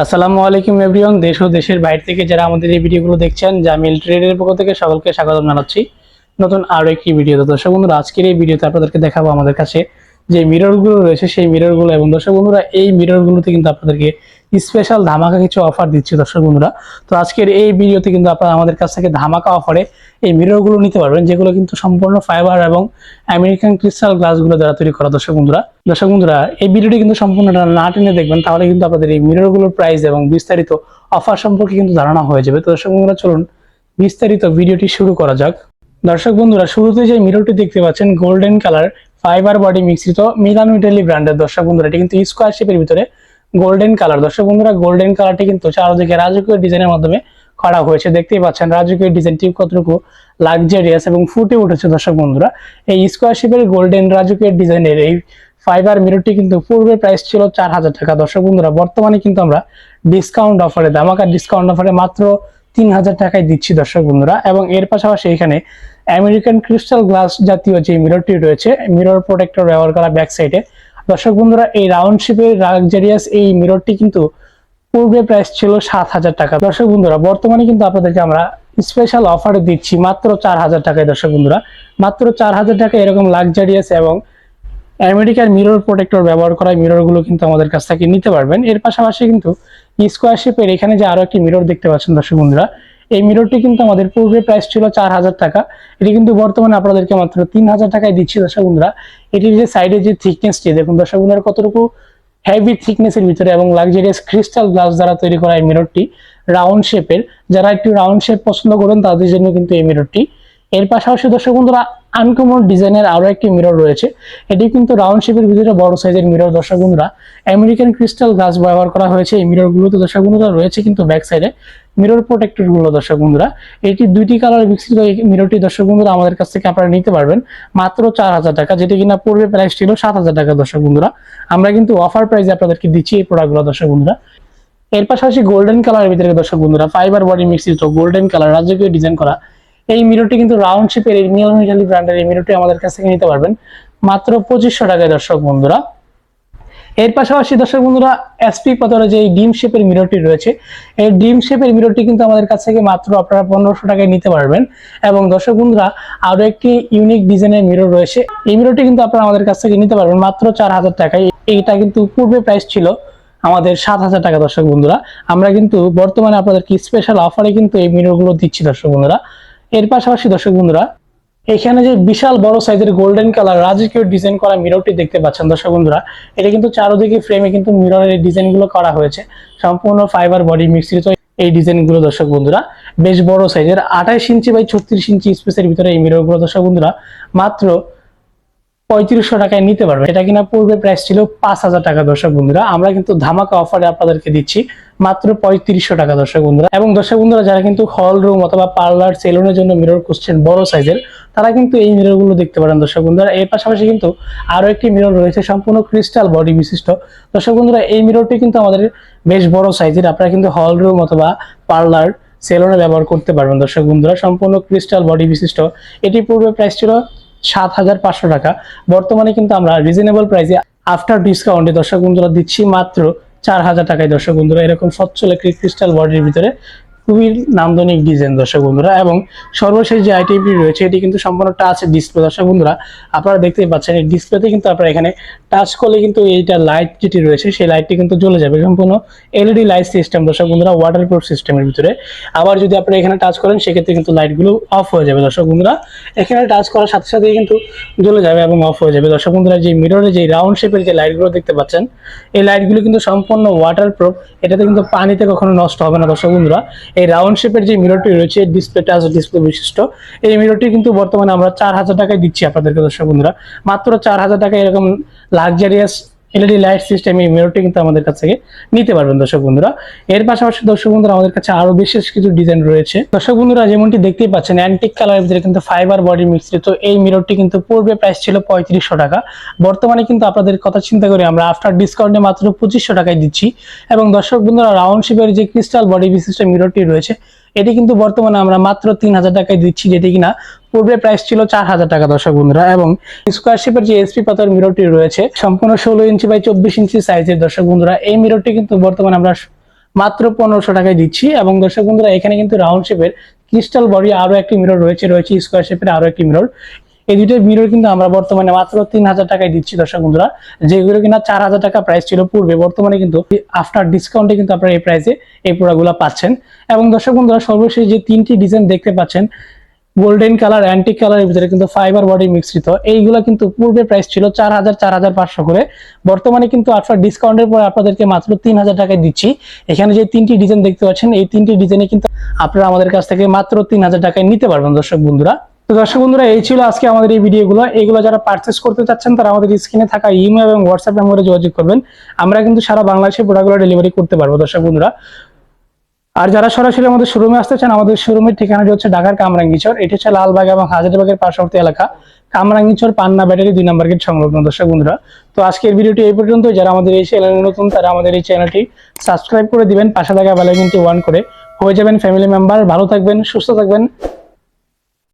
আসসালামু আলাইকুম এভরিওয়ান, দেশ ও দেশের বাইরে থেকে যারা আমাদের এই ভিডিওগুলো দেখছেন, জামিল ট্রেডের পক্ষ থেকে সকলকে স্বাগত জানাচ্ছি। নতুন আরও একটি ভিডিও দর্শক বন্ধুরা, আজকের এই ভিডিওতে আপনাদেরকে দেখাবো আমাদের কাছে যে মিররগুলো রয়েছে, সেই মিররগুলো এবং দর্শক বন্ধুরা, এই মিররগুলোতে কিন্তু আপনাদেরকে স্পেশাল ধামাকা কিছু অফার দিচ্ছে দর্শক বন্ধুরা। তো আজকের এই ভিডিওতে কিন্তু আপনারা আমাদের কাছ থেকে ধামাকা অফারে এই মিররগুলো নিতে পারবেন, যেগুলো কিন্তু সম্পূর্ণ ফাইবার এবং আমেরিকান ক্রিস্টাল গ্লাসগুলো দ্বারা তৈরি করা দর্শক বন্ধুরা। দর্শক বন্ধুরা, এই ভিডিওটি কিন্তু সম্পূর্ণ না টেনে দেখবেন, তাহলে কিন্তু আপনাদের এই মিররগুলোর প্রাইস এবং বিস্তারিত অফার সম্পর্কে কিন্তু ধারণা হয়ে যাবে। তো দর্শক বন্ধুরা, চলুন বিস্তারিত ভিডিওটি শুরু করা যাক। দর্শক বন্ধুরা, শুরুতে যে মিররটি দেখতে পাচ্ছেন গোল্ডেন কালার ফাইবার বডি মিশ্রিত মিলানো ইটালি ব্র্যান্ডের দর্শক বন্ধুরা, এটি কিন্তু স্কোয়ার শেপের ভিতরে গোল্ডেন কালার দর্শক বন্ধুরা গোল্ডেন কালারটি কিন্তু চারদিকে রাজকীয় ডিজাইনের মাধ্যমে করা হয়েছে। দেখতেই পাচ্ছেন, রাজকীয় ডিজাইনটি কতটুকু লাক্সারিয়াস এবং ফুটে উঠেছে দর্শক বন্ধুরা। এই স্কোয়ার শেপের গোল্ডেন রাজকীয় ডিজাইনের এই ফাইবার মিররটি কিন্তু পূর্বে প্রাইস ছিল চার হাজার টাকা। দর্শক বন্ধুরা, বর্তমানে কিন্তু আমরা ডিসকাউন্ট অফারে দামাকার ডিসকাউন্ট অফারে মাত্র তিন হাজার টাকায় দিচ্ছি দর্শক বন্ধুরা। এবং এর পাশাপাশি এখানে আমেরিকান ক্রিস্টাল গ্লাস জাতীয় যে মিররটি রয়েছে মিরর প্রোটেক্টর ব্যবহার করা ব্যাক সাইডে দর্শক বন্ধুরা, এই রাউন্ড শেপের লাক্সারিয়াস এই মিররটি কিন্তু পূর্বে প্রাইস ছিল সাত হাজার টাকা। দর্শক বন্ধুরা, বর্তমানে কিন্তু আপনাদেরকে আমরা স্পেশাল অফারে দিচ্ছি মাত্র চার হাজার টাকায় দর্শক বন্ধুরা। মাত্র চার হাজার টাকা এরকম লাক্সারিয়াস এবং আমেরিকার মিরর প্রোটেক্টর ব্যবহার করা মিররগুলো কিন্তু আমাদের কাছ থেকে নিতে পারবেন। এর পাশাপাশি কিন্তু স্কোয়ার শেপের এখানে যে আরও একটি মিরর দেখতে পাচ্ছেন দর্শক বন্ধুরা, এই মিররটি কিন্তু আমাদের পূর্বে প্রাইস ছিল চার হাজার টাকা। এটি কিন্তু বর্তমানে আপনাদেরকে মাত্র তিন হাজার টাকায় দিচ্ছি দর্শক বন্ধুরা। এটির যে সাইডে যে থিকনেসটি দেখুন দর্শক বন্ধুরা, কতটুকু হেভি থিকনেসের ভিতরে এবং লাক্সারিয়াস ক্রিস্টাল গ্লাস দ্বারা তৈরি করা এই মিররটি রাউন্ড শেপের যারা একটু রাউন্ড শেপ পছন্দ করেন, তাদের জন্য কিন্তু এই মিররটি এর পাশাপাশি দর্শক বন্ধুরা আনকমন ডিজাইনের আরও একটি মিরর রয়েছে। এটি কিন্তু রাউন্ড শেপের ভিতরে বড় সাইজের মিরর দর্শকবন্ধুরা আমেরিকান ক্রিস্টাল গ্লাস ব্যবহার করা হয়েছে এই মিরর গুলোতে, দর্শক রয়েছে কিন্তু ব্যাক সাইডে মিরর প্রোটেক্টরগুলো, দর্শক বন্ধুরা। এটি দুইটি কালার এই মিররটি দর্শক বন্ধুরা, আমাদের কাছ থেকে আপনারা নিতে পারবেন। মাত্র চার হাজার টাকা, যেটি কিনা পূর্বে প্রাইস ছিল সাত হাজার টাকা, দর্শক বন্ধুরা। আমরা কিন্তু অফার প্রাইসে আপনাদেরকে দিচ্ছি এই প্রোডাক্টগুলো দর্শক বন্ধুরা। এর পাশাপাশি গোল্ডেন কালারের ভিতরে, দর্শক বন্ধুরা ফাইবার বডি মিশ্রিত গোল্ডেন কালার রাজকীয় ডিজাইন করা। এই মিররটি কিন্তু রাউন্ড শেপের এই মিলানো ইটালি ব্র্যান্ডের এই মিররটি আমাদের কাছ থেকে নিতে পারবেন। মাত্র পঁচিশশো টাকায় দর্শক বন্ধুরা। এর পাশাপাশি দর্শক বন্ধুরা এসপি পাথরের যে ডিম শেপের মিররটি রয়েছে, এই ডিম শেপের মিররটি কিন্তু আমাদের কাছ থেকে মাত্র আপনারা পনেরোশো টাকায় নিতে পারবেন। এবং দর্শক বন্ধুরা আরও একটি ইউনিক ডিজাইনের মিরর রয়েছে। এই মিররটি কিন্তু আপনারা আমাদের কাছ থেকে নিতে পারবেন মাত্র চার হাজার টাকায়। এইটা কিন্তু পূর্বে প্রাইস ছিল আমাদের সাত হাজার টাকা দর্শক বন্ধুরা। আমরা কিন্তু বর্তমানে আপনাদেরকে স্পেশাল অফারে কিন্তু এই মিররগুলো দিচ্ছি দর্শক বন্ধুরা। এর পাশাপাশি দর্শক বন্ধুরা, এখানে যে বিশাল বড় সাইজের গোল্ডেন কালার রাজকীয় ডিজাইন করা মিররটি দেখতে পাচ্ছেন দর্শক বন্ধুরা। এটা কিন্তু চারোদিকে ফ্রেমে কিন্তু মিররের ডিজাইনগুলো করা হয়েছে। সম্পূর্ণ ফাইবার বডি মিশ্রিত এই ডিজাইনগুলো দর্শক বন্ধুরা। বেশ বড় সাইজের আঠাইশ ইঞ্চি বাই ছত্রিশ ইঞ্চি স্পেসের ভিতরে এই মিররগুলো দর্শক বন্ধুরা। মাত্র পঁয়ত্রিশশো টাকায় নিতে পারবেন এটা কিনা পূর্বে প্রাইস ছিল পাঁচ হাজার টাকা দর্শক বন্ধুরা। আমরা কিন্তু ধামাকা অফারে আপনাদেরকে দিচ্ছি মাত্র পঁয়ত্রিশশো টাকা দর্শক বন্ধুরা। এবং দর্শক বন্ধুরা, যারা কিন্তু হল রুম অথবা পার্লার সেলুনের জন্য মিরর খুঁজছেন বড় সাইজের তারা কিন্তু এই মিররগুলো দেখতে পারেন দর্শক বন্ধুরা। এর পাশাপাশি কিন্তু আরও একটি মিরর রয়েছে সম্পূর্ণ ক্রিস্টাল বডি বিশিষ্ট। দর্শক বন্ধুরা, এই মিররটি কিন্তু আমাদের বেশ বড় সাইজের আপনারা কিন্তু হল রুম অথবা পার্লার সেলুনে ব্যবহার করতে পারবেন দর্শক বন্ধুরা। সম্পূর্ণ ক্রিস্টাল বডি বিশিষ্ট। এটি পূর্বে প্রাইস ছিল সাত হাজার পাঁচশো টাকা। বর্তমানে কিন্তু আমরা রিজনেবল প্রাইসে আফটার ডিসকাউন্টে দর্শক বন্ধুরা দিচ্ছি মাত্র চার হাজার টাকায়। দর্শক বন্ধুরা, এরকম সচ্ছল একটি ক্রিস্টাল বডির ভিতরে খুবই নান্দনিক ডিজাইন দর্শক বন্ধুরা, এবং সর্বশেষ যে আইটিপি রয়েছে, এটি কিন্তু সম্পূর্ণ টাচ ডিসপ্লে দর্শক বন্ধুরা, আপনারা দেখতেই পাচ্ছেন, এই ডিসপ্লেতে কিন্তু আপনারা এখানে টাচ করলে কিন্তু এইটা লাইট যেটি রয়েছে, সেই লাইটটি কিন্তু জ্বলে যাবে। সম্পূর্ণ এলইডি লাইট সিস্টেম দর্শক বন্ধুরা ওয়াটারপ্রুফ সিস্টেমের ভিতরে। আবার যদি আপনারা এখানে টাচ করেন, সেক্ষেত্রে কিন্তু লাইটগুলো অফ হয়ে যাবে, দর্শক বন্ধুরা। এখানে টাচ করার সাথে সাথে কিন্তু জ্বলে যাবে এবং অফ হয়ে যাবে। দর্শক বন্ধুরা, যে মিররে যে রাউন্ড শেপের যে লাইটগুলো দেখতে পাচ্ছেন, এই লাইটগুলো কিন্তু সম্পূর্ণ ওয়াটারপ্রুফ এটাতে কিন্তু পানিতে কখনো নষ্ট হবে না, দর্শক বন্ধুরা। এই রাউন্ড শেপের যে মিররটি রয়েছে ডিসপ্লে টাচ ডিসপ্লে বিশিষ্ট এই মিররটি কিন্তু বর্তমানে আমরা চার হাজার টাকায় দিচ্ছি আপনাদেরকে দর্শক বন্ধুরা। মাত্র চার হাজার টাকায় এরকম লাক্সারিয়াস এলইডি লাইট সিস্টেম এই মিররটি কিন্তু আমাদের কাছ থেকে নিতে পারবেন দর্শক বন্ধুরা। এর পাশাপাশি দর্শক বন্ধুরা, আমাদের কাছে আরও বিশেষ কিছু ডিজাইন রয়েছে। দর্শক বন্ধুরা, যেমনটি দেখতেই পাচ্ছেন অ্যান্টিক কালারের ভিতরে কিন্তু ফাইবার বডি মিশ্রিত এই মিররটি কিন্তু পূর্বে প্রাইস ছিল পঁয়ত্রিশশো টাকা। বর্তমানে কিন্তু আপনাদের কথা চিন্তা করে আমরা আফটার ডিসকাউন্টে মাত্র পঁচিশশো টাকায় দিচ্ছি। এবং দর্শক বন্ধুরা রাউন্ড শেপের যে ক্রিস্টাল বডি বিশিষ্ট মিররটি রয়েছে এটি কিন্তু বর্তমানে আমরা মাত্র তিন হাজার টাকায় দিচ্ছি, যেটি কিনা পূর্বে প্রাইস ছিল চার হাজার টাকা, দর্শক বন্ধুরা। এবং স্কোয়ারশিপের যে এসপি পাতার মিররটি রয়েছে, সম্পূর্ণ ষোলো ইঞ্চি বাই চব্বিশ ইঞ্চি সাইজের দর্শক বন্ধুরা। এই মিররটি কিন্তু বর্তমানে আমরা মাত্র পনেরোশো টাকায় দিচ্ছি। এবং দর্শক বন্ধুরা, এখানে কিন্তু রাউন্ড শেপের ক্রিস্টাল বডি আরও একটি মিরর রয়েছে রয়েছে স্কোয়ার শেপের আরও একটি মিরর এই দুটো মিরর কিন্তু আমরা বর্তমানে মাত্র তিন হাজার টাকায় দিচ্ছি, দর্শক বন্ধুরা। যেগুলো কিনা চার হাজার টাকা প্রাইস ছিল পূর্বে, বর্তমানে কিন্তু আফটার ডিসকাউন্টে কিন্তু আপনারা এই প্রাইসে এই প্রোডাক্টগুলো পাচ্ছেন। এবং দর্শক বন্ধুরা, সর্বশেষ যে তিনটি ডিজাইন দেখতে পাচ্ছেন গোল্ডেন কালার অ্যান্টিক কালারের ভিতরে কিন্তু ফাইবার বডি মিশ্রিত, এইগুলো কিন্তু পূর্বে প্রাইস ছিল চার হাজার চার হাজার পাঁচশো করে। বর্তমানে কিন্তু আফটার ডিসকাউন্টের পর আপনাদেরকে মাত্র তিন হাজার টাকায় দিচ্ছি। এখানে যে তিনটি ডিজাইন দেখতে পাচ্ছেন, এই তিনটি ডিজাইনে কিন্তু আপনারা আমাদের কাছ থেকে মাত্র তিন হাজার টাকায় নিতে পারবেন, দর্শক বন্ধুরা। তো দর্শক বন্ধুরা, এই ছিল আজকে আমাদের এই ভিডিওগুলো। এগুলো যারা পারচেস করতে চাচ্ছেন, তারা আমাদের স্ক্রিনে থাকা ইমেল এবং হোয়াটসঅ্যাপ নম্বরে যোগাযোগ করবেন। আমরা কিন্তু সারা বাংলাদেশে প্রোডাক্টগুলো ডেলিভারি করতে পারব, দর্শক বন্ধুরা। আর যারা সরাসরি আমাদের শোরুমে আসতে চান, আমাদের শোরুমের ঠিকানাটি হচ্ছে ঢাকার কামরাঙ্গিচর। এটি হচ্ছে লালবাগ এবং হাজারবাগের পার্শ্ববর্তী এলাকা। কামরাঙ্গিচর, পান্না ব্যাটারি দুই নম্বর গেট সংলগ্ন, দর্শক বন্ধুরা। তো আজকের ভিডিওটি এই পর্যন্ত যারা আমাদের এই চ্যানেলে নতুন, তারা আমাদের এই চ্যানেলটি সাবস্ক্রাইব করে দিবেন। পাশে থাকা বেলাইকনটি ওয়ান করে। হয়ে যাবেন ফ্যামিলি মেম্বার ভালো থাকবেন, সুস্থ থাকবেন।